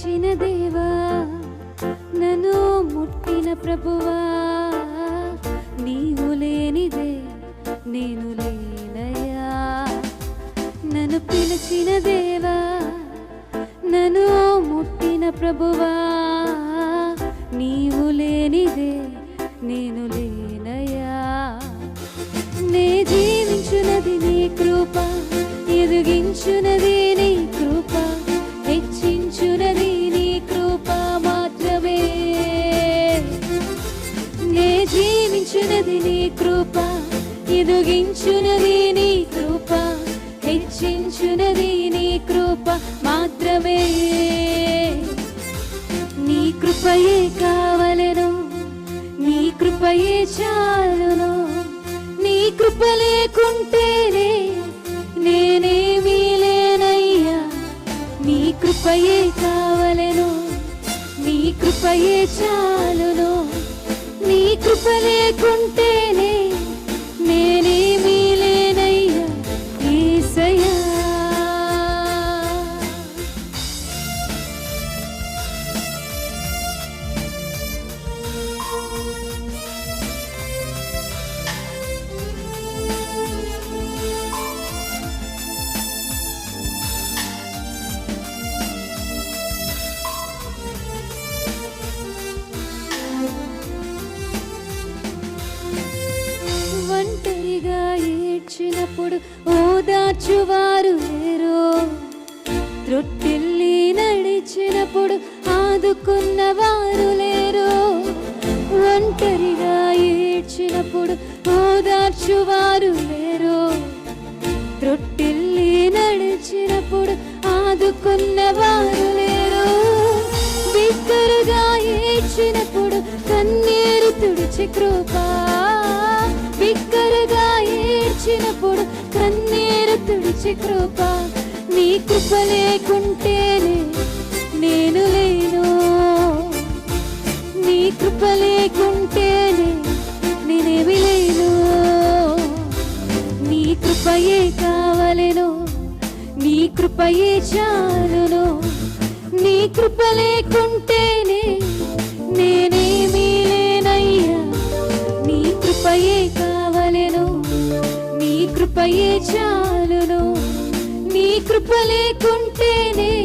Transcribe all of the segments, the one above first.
పిలిచిన దేవా నన్ను ముట్టిన ప్రభువా నీవు లేనిదే నేను లేనయ్యా. నన్ను పిలిచిన దేవా నన్ను ముట్టిన ప్రభువా నీవు లేనిదే నేను లే జీవించునది నీ కృప ఎదుగించునది నీ కృప హెచ్చించునది నీ కృప మాత్రమే. నీ కృపయే కావలెను నీ కృపయే చాలును. నీ కృప లేకుంటేనే నేనేమీ లేనయ్యా. నీ కృపయే కావలెను నీ కృపయే చాలును. నీ కృప లేకుంటేనే ఒంటరిగా ఏడ్చినప్పుడు ఓదార్చువారు లేరు త్రొట్టిల్లి నడిచినప్పుడు ఆదుకున్నవారు లేరు. ఒంటరిగా ఏడ్చినప్పుడు ఓదార్చువారు లేరు త్రొట్టిల్లి నడిచినప్పుడు ఆదుకున్నవారు లేరు. బిగ్గరగా ఏడ్చినప్పుడు కన్నీరు తుడిచి కృపా కన్నీరు కృప నీ కృప లేకుంటేనే నేను లేను. నీ కృప లేకుంటేనే నేనేమి లేను. నీ కృపయే కావలను నీ కృపయే చాలును. నీ కృప లేకుంటేనే నేనేమీ లేనయ్యా. నీ కృపయే కావలను నీ కృపయే చాలు కృప లేకుంటేనే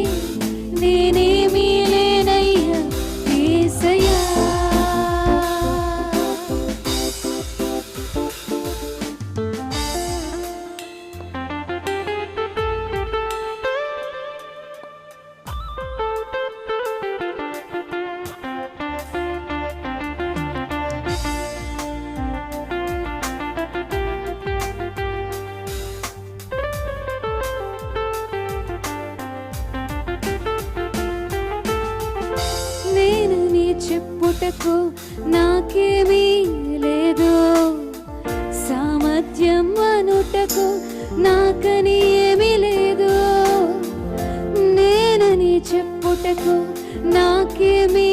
చెప్పుటకు నాకేమీ లేదు. సామర్థ్యం అనుటకు నాకని ఏమీ లేదు. నేనని చెప్పుటకు నాకేమీ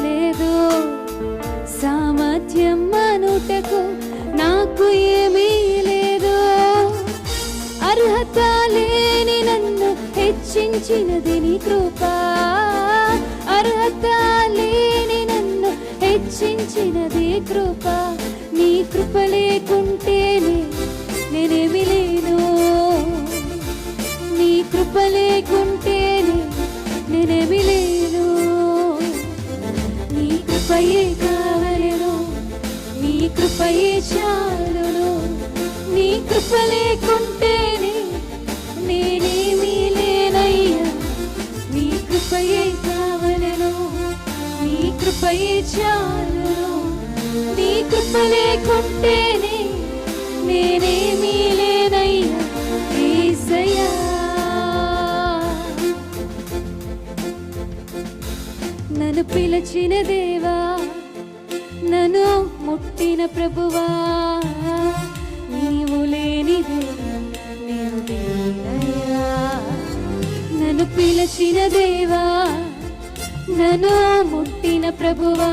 లేదు. సామర్థ్యం అనుటకు నాకు ఏమీ లేదు. అర్హత లేని నన్ను హెచ్చించినది నీ కృప. అర్హత లేని హెచ్చించినది కృప. నీ కృప లేకుంటేనే నేనేమి లేను నీ కృప లేకుంటేనే నేనేమి లేను నీ కృపయే కావలను నీ కృపయే చాలును. నీ కృప లేకుంటేనే నేనేమి లేనయ్యా. నీ కృపయే కావలను నీ కృపయే చాలు కృప లేకుంటేనే నేనేమీ లేనయ్యా యేసయ్యా నన్ను పిలిచిన దేవా నన్ను ముట్టిన ప్రభువా. నీవు లేనిదే నేను లేనయ్యా. నన్ను పిలిచిన దేవా నన్ను ముట్టిన ప్రభువా.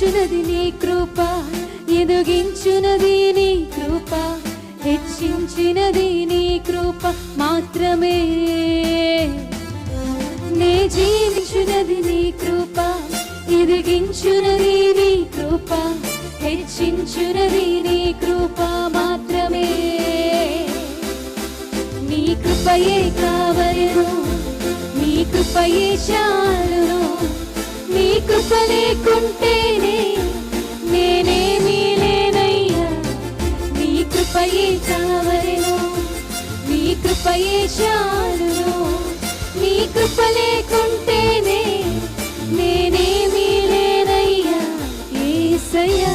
జీవించునది నీ కృప ఎదుగించునది నీ కృప హెచ్చించినది నీ కృప మాత్రమే. నే జీవించునది నీ కృప ఎదిగించునది నీ కృప హెచ్చించునది నీ కృప మాత్రమే. నీ కృపయే కావలను నీ కృపయే చాలును. నీ కృప లేకుంటేనే నేనేమీ లేనయ్యా. నీ కృపయే చావరను నీ కృపయే చాలును నీ కృప లేకుంటేనే నేనేమీ లేనయ్యా. ఏసయ్యా.